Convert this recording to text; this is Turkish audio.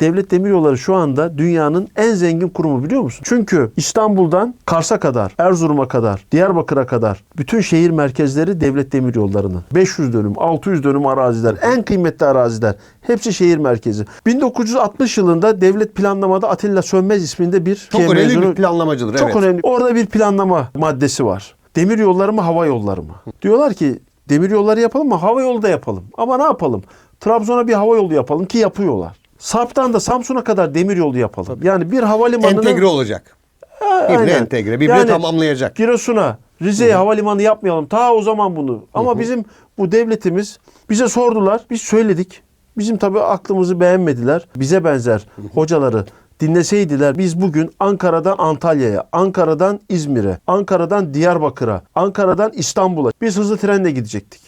Devlet Demiryolları şu anda dünyanın en zengin kurumu biliyor musun? Çünkü İstanbul'dan Kars'a kadar, Erzurum'a kadar, Diyarbakır'a kadar bütün şehir merkezleri Devlet Demiryolları'nın. 500 dönüm, 600 dönüm araziler, en kıymetli araziler. Hepsi şehir merkezi. 1960 yılında devlet planlamada Atilla Sönmez isminde bir Çok önemli mezunu- bir planlamacıdır. çok evet. önemli. Orada bir planlama maddesi var. Demir yolları mı, hava yolları mı? Diyorlar ki demir yolları yapalım mı, hava yolu da yapalım. Ama ne yapalım? Trabzon'a bir hava yolu yapalım ki yapıyorlar. Sarp'tan da Samsun'a kadar demir yolu yapalım. Yani bir havalimanını... Entegre olacak. Birbirine Aynen. entegre, birbirini Yani tamamlayacak. Giresun'a, Rize'ye havalimanı yapmayalım. Ta o zaman bunu. Ama bizim bu devletimiz bize sordular. Biz söyledik. Bizim tabii aklımızı beğenmediler. Bize benzer hocaları dinleseydiler biz bugün Ankara'dan Antalya'ya, Ankara'dan İzmir'e, Ankara'dan Diyarbakır'a, Ankara'dan İstanbul'a biz hızlı trenle gidecektik.